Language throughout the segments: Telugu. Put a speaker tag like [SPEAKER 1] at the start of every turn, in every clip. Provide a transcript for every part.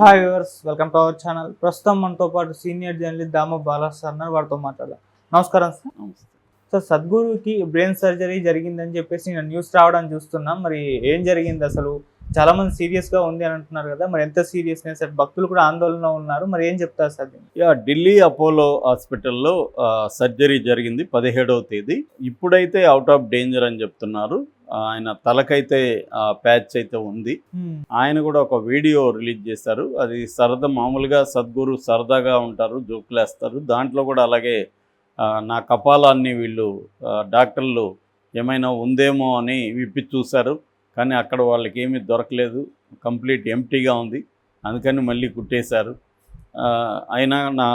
[SPEAKER 1] Hi viewers welcome to our channel ప్రస్తుతం మనతో పాటు సీనియర్ జర్నలిస్ట్ దామ బాలాస్ సార్ ఉన్నారు. వారితో మాట్లాడదాం. నమస్కారం సార్. సార్ సద్గురుకి బ్రెయిన్ సర్జరీ జరిగిందని చెప్పేసి నేను న్యూస్ రావడం చూస్తున్నాం. మరి ఏం జరిగింది అసలు? చాలా మంది సీరియస్గా ఉంది అని అంటున్నారు కదా. మరి ఎంత సీరియస్ సార్ భక్తులు కూడా ఆందోళన ఉన్నారు. మరి ఏం చెప్తారు సార్?
[SPEAKER 2] యా ఢిల్లీ అపోలో హాస్పిటల్లో సర్జరీ జరిగింది పదిహేడవ తేదీ. ఇప్పుడైతే అవుట్ ఆఫ్ డేంజర్ అని చెప్తున్నారు. ఆయన తలకైతే ఆ, ప్యాచ్ అయితే ఉంది. ఆయన కూడా ఒక వీడియో రిలీజ్ చేశారు. అది సరదా మామూలుగా సద్గురు సరదాగా ఉంటారు జోకులేస్తారు. దాంట్లో కూడా అలాగే నా కపాలాన్ని వీళ్ళు డాక్టర్లు ఏమైనా ఉందేమో అని విప్పి చూశారు. కానీ అక్కడ వాళ్ళకి ఏమీ దొరకలేదు. కంప్లీట్ ఎంటీగా ఉంది. అందుకని మళ్ళీ కుట్టేశారు. అయినా నా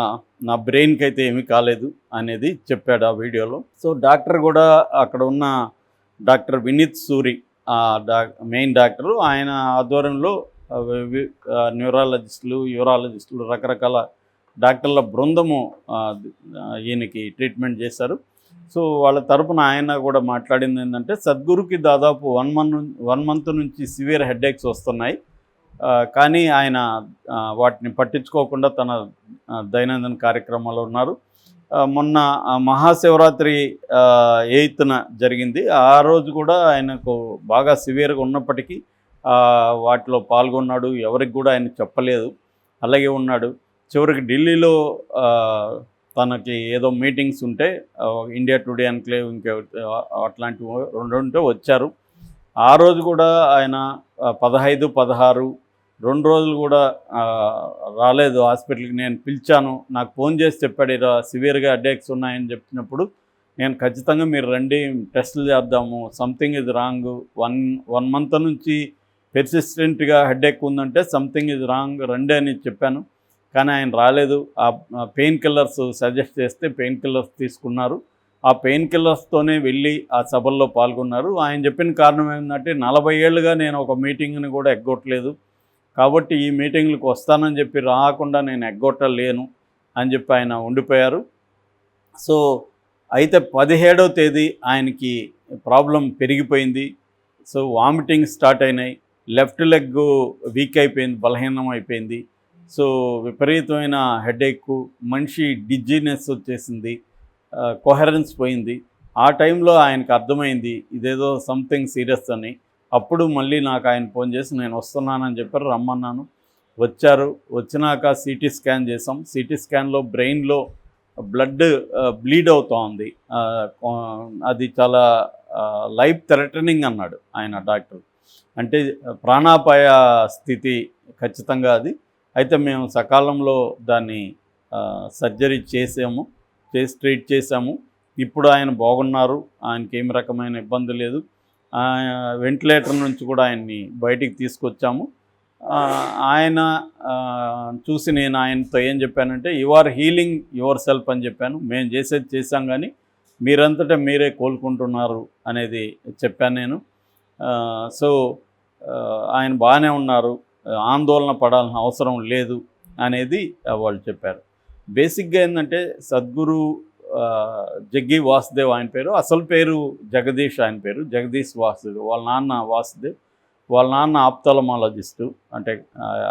[SPEAKER 2] నా బ్రెయిన్కి అయితే ఏమీ కాలేదు అనేది చెప్పాడు ఆ వీడియోలో. సో డాక్టర్ కూడా అక్కడ ఉన్న doctor Vineet Suri main doctor. ఆయన ఆధ్వర్యంలో న్యూరాలజిస్టులు యూరాలజిస్టులు రకరకాల డాక్టర్ల బృందము ఈయనకి ట్రీట్మెంట్ చేశారు. సో వాళ్ళ తరపున ఆయన కూడా మాట్లాడింది ఏంటంటే సద్గురుకి దాదాపు వన్ మంత్ వన్ మంత్ నుంచి సివియర్ హెడేక్స్ వస్తున్నాయి. కానీ ఆయన వాటిని పట్టించుకోకుండా తన దైనందిన కార్యక్రమాలు ఉన్నారు. మొన్న మహాశివరాత్రి ఎయిత్న జరిగింది. ఆ రోజు కూడా ఆయనకు బాగా సివియర్గా ఉన్నప్పటికీ వాటిలో పాల్గొన్నాడు. ఎవరికి కూడా ఆయన చెప్పలేదు. అలాగే ఉన్నాడు. చివరికి ఢిల్లీలో తనకి ఏదో మీటింగ్స్ ఉంటే ఇండియా టుడే అన్క్లేవ్ ఇంకా అట్లాంటివి రెండు ఉంటే వచ్చారు. ఆ రోజు కూడా ఆయన పదహైదు పదహారు రెండు రోజులు కూడా రాలేదు హాస్పిటల్కి. నేను పిలిచాను. నాకు ఫోన్ చేసి చెప్పాడు ఇలా సివియర్గా అటాక్స్ ఉన్నాయని చెప్పినప్పుడు నేను ఖచ్చితంగా మీరు రండి టెస్టులు చేద్దాము. Something is wrong. One one month నుంచి పెర్సిస్టెంట్గా హెడేక్ ఉందంటే సంథింగ్ ఇస్ రాంగ్ రండి అని చెప్పాను. కానీ ఆయన రాలేదు. ఆ పెయిన్ కిల్లర్స్ సజెస్ట్ చేస్తే పెయిన్ కిల్లర్స్ తీసుకున్నారు. ఆ పెయిన్ కిల్లర్స్తోనే వెళ్ళి ఆ సభల్లో పాల్గొన్నారు. ఆయన చెప్పిన కారణం ఏంటంటే నలభై ఏళ్ళుగా నేను ఒక మీటింగ్ని కూడా ఎగ్గొట్టలేదు. కాబట్టి ఈ మీటింగ్లకు వస్తానని చెప్పి రాకుండా నేను ఎగ్గొట్టలేను అని చెప్పి ఆయన ఉండిపోయారు. సో అయితే పదిహేడవ తేదీ ఆయనకి ప్రాబ్లం పెరిగిపోయింది. సో వామిటింగ్ స్టార్ట్ అయినాయి. లెఫ్ట్ లెగ్ వీక్ అయిపోయింది బలహీనం అయిపోయింది. సో విపరీతమైన హెడేక్ మనిషి డిజ్జినెస్ వచ్చేసింది కొహరెన్స్ పోయింది. ఆ టైంలో ఆయనకు అర్థమైంది ఇదేదో సంథింగ్ సీరియస్ అని. అప్పుడు మళ్ళీ నాకు ఆయన ఫోన్ చేసి నేను వస్తున్నానని చెప్పారు రమ్మన్నాను. వచ్చారు. వచ్చినాక సిటీ స్కాన్ చేసాం సిటీ స్కాన్లో బ్రెయిన్లో బ్లడ్ బ్లీడ్ అవుతూ ఉంది అది చాలా లైఫ్ థ్రెటనింగ్ అన్నాడు ఆయన డాక్టర్. అంటే ప్రాణాపాయ స్థితి ఖచ్చితంగా అది. అయితే మేము సకాలంలో దాన్ని సర్జరీ చేసాము చేసి ట్రీట్ చేసాము. ఇప్పుడు ఆయన బాగున్నారు. ఆయనకి ఏమి రకమైన ఇబ్బంది లేదు. వెంటిలేటర్ నుంచి కూడా ఆయన్ని బయటికి తీసుకొచ్చాము. ఆయన చూసి నేను ఆయనతో ఏం చెప్పానంటే you are healing yourself అని చెప్పాను. మేము చేసేది చేశాం కానీ మీరంతటా మీరే కోలుకుంటున్నారు అనేది చెప్పాను నేను. సో ఆయన బాగానే ఉన్నారు. ఆందోళన పడాల్సిన అవసరం లేదు అనేది వాళ్ళు చెప్పారు. బేసిక్గా ఏంటంటే సద్గురు జగ్గి వాసుదేవ్ ఆయన పేరు. అసలు పేరు జగదీష్ ఆయన పేరు. జగదీష్ వాసుదేవ్. వాళ్ళ నాన్న వాసుదేవ్. వాళ్ళ నాన్న ఆప్తలమాలజిస్టు అంటే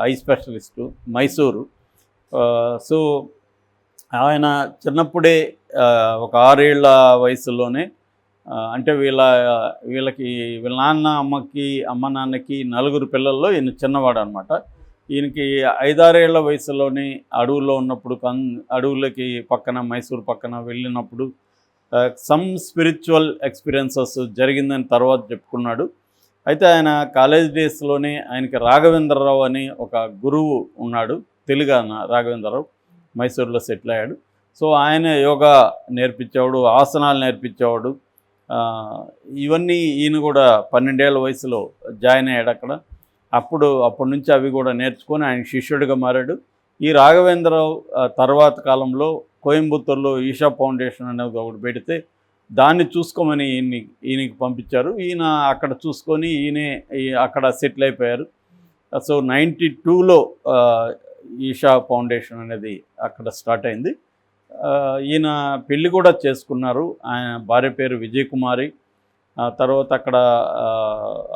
[SPEAKER 2] ఐ స్పెషలిస్టు మైసూరు. సో ఆయన చిన్నప్పుడే ఒక ఆరేళ్ళ వయసులోనే అంటే వీళ్ళ వీళ్ళకి వీళ్ళ నాన్న అమ్మకి అమ్మ నాన్నకి నలుగురు పిల్లల్లో ఈయన చిన్నవాడు అనమాట ఈయనకి ఐదారేళ్ళ వయసులోనే అడవుల్లో ఉన్నప్పుడు కంగ్ అడవులకి పక్కన మైసూర్ పక్కన వెళ్ళినప్పుడు సమ్ స్పిరిచువల్ ఎక్స్పీరియన్సెస్ జరిగిందని తర్వాత చెప్పుకున్నాడు. అయితే ఆయన కాలేజ్ డేస్లోనే ఆయనకి రాఘవేంద్రరావు అని ఒక గురువు ఉన్నాడు తెలుగాన రాఘవేంద్రరావు మైసూర్లో సెటిల్ అయ్యాడు. సో ఆయన యోగా నేర్పించేవాడు ఆసనాలు నేర్పించేవాడు. ఇవన్నీ ఈయన కూడా పన్నెండేళ్ళ వయసులో జాయిన్ అయ్యాడు అక్కడ. అప్పుడు అప్పటి నుంచి అవి కూడా నేర్చుకొని ఆయన శిష్యుడిగా మారాడు. ఈ రాఘవేంద్రరావు తర్వాత కాలంలో కోయంబత్తూరులో ఈషా ఫౌండేషన్ అనేది ఒకటి పెడితే దాన్ని చూసుకోమని ఈయన్ని ఈయనకి పంపించారు. ఈయన అక్కడ చూసుకొని ఈయనే ఈ- అక్కడ సెటిల్ అయిపోయారు. సో నైంటీ టూలో ఈషా ఫౌండేషన్ అనేది అక్కడ స్టార్ట్ అయింది. ఈయన పెళ్ళి కూడా చేసుకున్నారు. ఆయన భార్య పేరు విజయ్ కుమారి తర్వాత అక్కడ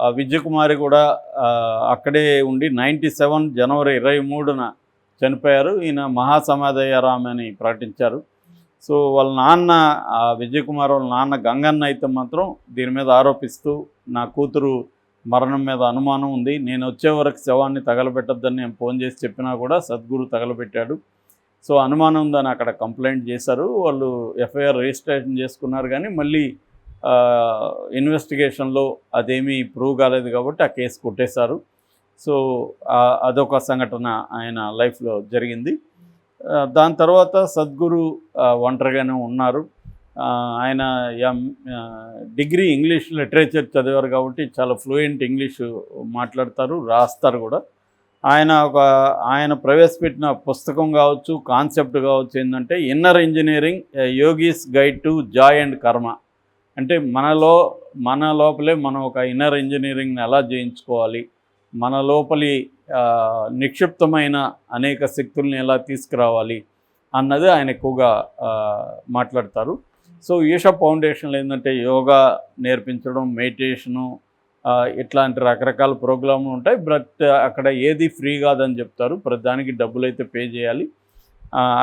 [SPEAKER 2] ఆ, విజయకుమారి కూడా అక్కడే ఉండి నైంటీ సెవెన్ జనవరి ఇరవై మూడున చనిపోయారు. ఈయన మహాసమాధయ్యారామ్ అని ప్రకటించారు. సో వాళ్ళ నాన్న ఆ విజయకుమార్ వాళ్ళ నాన్న గంగన్న అయితే మాత్రం దీని మీద ఆరోపిస్తూ నా కూతురు మరణం మీద అనుమానం ఉంది. నేను వచ్చే వరకు శవాన్ని తగలబెట్టద్దని నేను ఫోన్ చేసి చెప్పినా కూడా సద్గురు తగలబెట్టాడు. సో అనుమానం ఉందని అక్కడ కంప్లైంట్ చేశారు. వాళ్ళు ఎఫ్ఐఆర్ రిజిస్ట్రేషన్ చేసుకున్నారు కానీ మళ్ళీ ఇన్వెస్టిగేషన్లో అదేమీ ప్రూవ్ కాలేదు కాబట్టి ఆ కేసు కొట్టేశారు. సో అదొక సంఘటన ఆయన లైఫ్లో జరిగింది. దాని తర్వాత సద్గురు ఒంటరిగానే ఉన్నారు. ఆయన ఎం డిగ్రీ ఇంగ్లీష్ లిటరేచర్ చదివారు కాబట్టి చాలా ఫ్లూయెంట్ ఇంగ్లీషు మాట్లాడతారు రాస్తారు కూడా. ఆయన ఒక ఆయన ప్రవేశపెట్టిన పుస్తకం కావచ్చు కాన్సెప్ట్ కావచ్చు ఏంటంటే inner engineering yogi's guide to joy and karma అంటే మనలో మన లోపలే మనం ఒక ఇన్నర్ ఇంజనీరింగ్ని ఎలా చేయించుకోవాలి మన లోపలి నిక్షిప్తమైన అనేక శక్తుల్ని ఎలా తీసుకురావాలి అన్నది ఆయన ఎక్కువగా మాట్లాడతారు. సో ఈషా ఫౌండేషన్లో ఏంటంటే యోగా నేర్పించడం మెడిటేషను ఇట్లాంటి రకరకాల ప్రోగ్రాములు ఉంటాయి. బట్ అక్కడ ఏది ఫ్రీ కాదని చెప్తారు. ప్రతిదానికి డబ్బులు అయితే పే చేయాలి.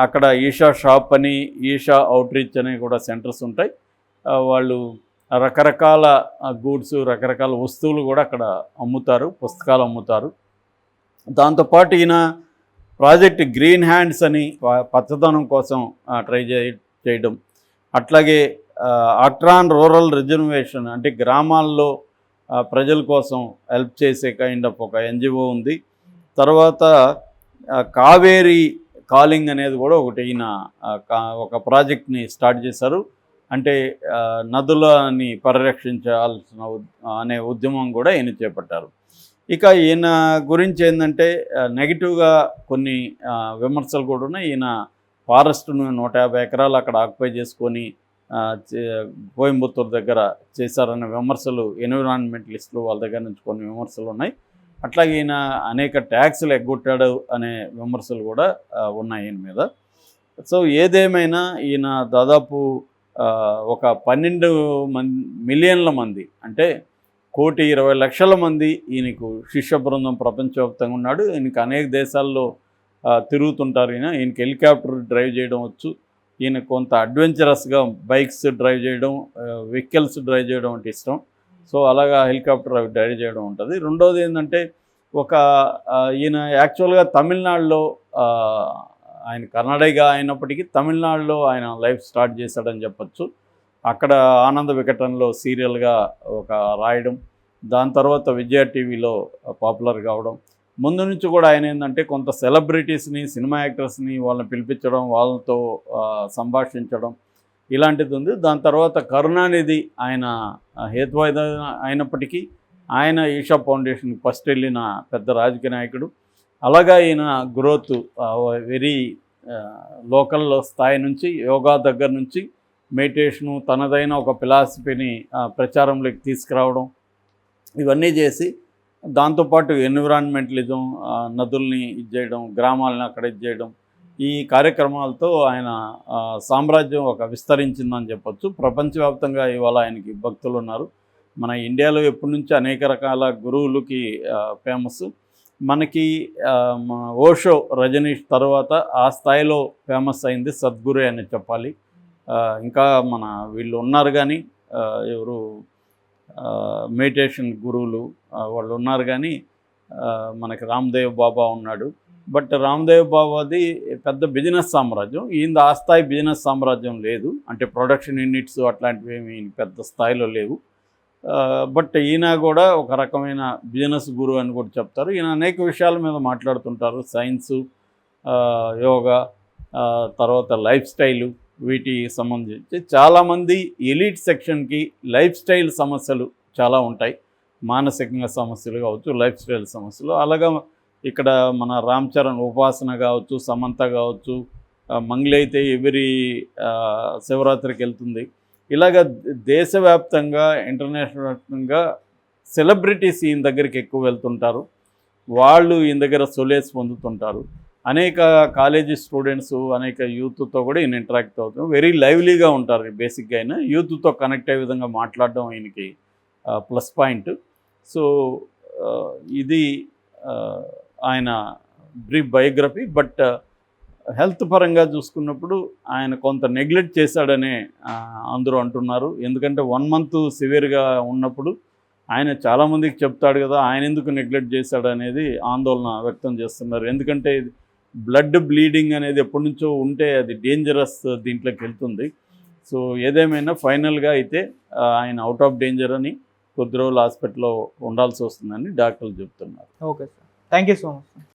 [SPEAKER 2] అక్కడ ఈషా షాప్ అని ఈషా అవుట్రీచ్ అని కూడా సెంటర్స్ ఉంటాయి. వాళ్ళు రకరకాల గూడ్స్ రకరకాల వస్తువులు కూడా అక్కడ అమ్ముతారు పుస్తకాలు అమ్ముతారు. దాంతోపాటు ఈయన ప్రాజెక్ట్ గ్రీన్ హ్యాండ్స్ అని పచ్చదనం కోసం ట్రై చేయడం. అట్లాగే అట్రాన్ రూరల్ రిజర్వేషన్ అంటే గ్రామాల్లో ప్రజల కోసం హెల్ప్ చేసే కైండ్ ఆఫ్ ఒక ఎన్జిఓ ఉంది. తర్వాత కావేరీ కాలింగ్ అనేది కూడా ఒకటి ఈయన కా- ఒక ప్రాజెక్ట్ని స్టార్ట్ చేశారు. అంటే నదులని పరిరక్షించాల్సిన అనే ఉద్యమం కూడా ఈయన చేపట్టారు. ఇక ఈయన గురించి ఏంటంటే నెగిటివ్గా కొన్ని విమర్శలు కూడా ఉన్నాయి. ఈయన ఫారెస్ట్ను నూట యాభై ఎకరాలు అక్కడ ఆక్యుపై చేసుకొని కోయంబత్తూరు దగ్గర చేశారనే విమర్శలు ఎన్విరాన్మెంటలిస్టులు వాళ్ళ దగ్గర నుంచి కొన్ని విమర్శలు ఉన్నాయి. అట్లాగే ఈయన అనేక ట్యాక్స్లు ఎగ్గొట్టాడు అనే విమర్శలు కూడా ఉన్నాయి ఈయన మీద. సో ఏదేమైనా ఈయన దాదాపు ఒక పన్నెండు మంది మిలియన్ల మంది అంటే కోటి ఇరవై లక్షల మంది ఈయనకు శిష్య బృందం ప్రపంచవ్యాప్తంగా ఉన్నాడు. ఈయనకి అనేక దేశాల్లో తిరుగుతుంటారు ఈయన. ఈయనకి హెలికాప్టర్ డ్రైవ్ చేయడం వచ్చు. ఈయన కొంత అడ్వెంచరస్గా బైక్స్ డ్రైవ్ చేయడం వెహికల్స్ డ్రైవ్ చేయడం అంటే ఇష్టం. సో అలాగా హెలికాప్టర్ అవి డ్రైవ్ చేయడం ఉంటుంది. రెండోది ఏంటంటే ఒక ఈయన యాక్చువల్గా తమిళనాడులో ఆయన కన్నడగా అయినప్పటికీ తమిళనాడులో ఆయన లైఫ్ స్టార్ట్ చేశాడని చెప్పొచ్చు. అక్కడ ఆనంద వికటంలో సీరియల్గా ఒక రాయడం దాని తర్వాత విజయ టీవీలో పాపులర్ కావడం. ముందు నుంచి కూడా ఆయన ఏంటంటే కొంత సెలబ్రిటీస్ని సినిమా యాక్టర్స్ని వాళ్ళని పిలిపించడం వాళ్ళతో సంభాషించడం ఇలాంటిది ఉంది. దాని తర్వాత కరుణానిధి ఆయన హేతువాద అయినప్పటికీ ఆయన ఈషా ఫౌండేషన్ ఫస్ట్ వెళ్ళిన పెద్ద రాజకీయ నాయకుడు. అలాగా ఈయన గ్రోత్ వెరీ లోకల్ స్థాయి నుంచి యోగా దగ్గర నుంచి మెడిటేషను తనదైన ఒక ఫిలాసఫీని ప్రచారంలోకి తీసుకురావడం ఇవన్నీ చేసి దాంతోపాటు ఎన్విరాన్మెంటలిజం నదుల్ని ఇది చేయడం గ్రామాలని అక్కడ ఇది చేయడం ఈ కార్యక్రమాలతో ఆయన సామ్రాజ్యం ఒక విస్తరించిందని చెప్పొచ్చు. ప్రపంచవ్యాప్తంగా ఇవాళ ఆయనకి భక్తులు ఉన్నారు. మన ఇండియాలో ఎప్పటి నుంచి అనేక రకాల గురువులకి ఫేమస్. మనకి ఓషో రజనీష్ తర్వాత ఆ స్థాయిలో ఫేమస్ అయింది సద్గురు అని చెప్పాలి. ఇంకా మన వీళ్ళు ఉన్నారు కానీ ఎవరు మెడిటేషన్ గురువులు వాళ్ళు ఉన్నారు కానీ మనకి రామ్దేవ్ బాబా ఉన్నాడు. బట్ రామ్దేవ్ బాబాది పెద్ద బిజినెస్ సామ్రాజ్యం. ఈయన ఆ స్థాయి బిజినెస్ సామ్రాజ్యం లేదు. అంటే ప్రొడక్షన్ యూనిట్స్ అట్లాంటివి ఏమి పెద్ద స్థాయిలో లేవు. బట్ ఈయన కూడా ఒక రకమైన బిజినెస్ గురువు అని కూడా చెప్తారు. ఈయన అనేక విషయాల మీద మాట్లాడుతుంటారు. సైన్సు యోగా తర్వాత లైఫ్ స్టైలు వీటికి సంబంధించి చాలామంది ఎలీట్ సెక్షన్కి లైఫ్ స్టైల్ సమస్యలు చాలా ఉంటాయి. మానసికంగా సమస్యలు కావచ్చు లైఫ్ స్టైల్ సమస్యలు. అలాగా ఇక్కడ మన రామ్ చరణ్ ఉపాసన కావచ్చు సమంత కావచ్చు ఆ, అయితే ఎవరి శివరాత్రికి వెళ్తుంది. ఇలాగ దేశవ్యాప్తంగా ఇంటర్నేషనల్ వ్యాప్తంగా సెలబ్రిటీస్ ఈయన దగ్గరికి ఎక్కువ వెళ్తుంటారు. వాళ్ళు ఈయన దగ్గర సొలేస్ పొందుతుంటారు. అనేక కాలేజీ స్టూడెంట్స్ అనేక యూత్తో కూడా ఈయన ఇంటరాక్ట్ అవుతాం వెరీ లైవ్లీగా ఉంటారు బేసిక్గా అయినా యూత్తో కనెక్ట్ అయ్యే విధంగా మాట్లాడడం ఆయనకి ప్లస్ పాయింట్. సో ఇది ఆయన బ్రీఫ్ బయోగ్రఫీ. బట్ హెల్త్ పరంగా చూసుకున్నప్పుడు ఆయన కొంత నెగ్లెక్ట్ చేశాడనే అందరూ అంటున్నారు. ఎందుకంటే వన్ మంత్ సివియర్గా ఉన్నప్పుడు ఆయన చాలామందికి చెప్తాడు కదా ఆయన ఎందుకు నెగ్లెక్ట్ చేశాడు అనేది ఆందోళన వ్యక్తం చేస్తున్నారు. ఎందుకంటే బ్లడ్ బ్లీడింగ్ అనేది ఎప్పటి నుంచో ఉంటే అది డేంజరస్ దీంట్లోకి వెళ్తుంది. సో ఏదేమైనా ఫైనల్గా అయితే ఆయన అవుట్ ఆఫ్ డేంజర్ అని కొద్ది రోజులు హాస్పిటల్లో ఉండాల్సి వస్తుందని డాక్టర్లు చెప్తున్నారు.
[SPEAKER 1] Okay sir. Thank you so much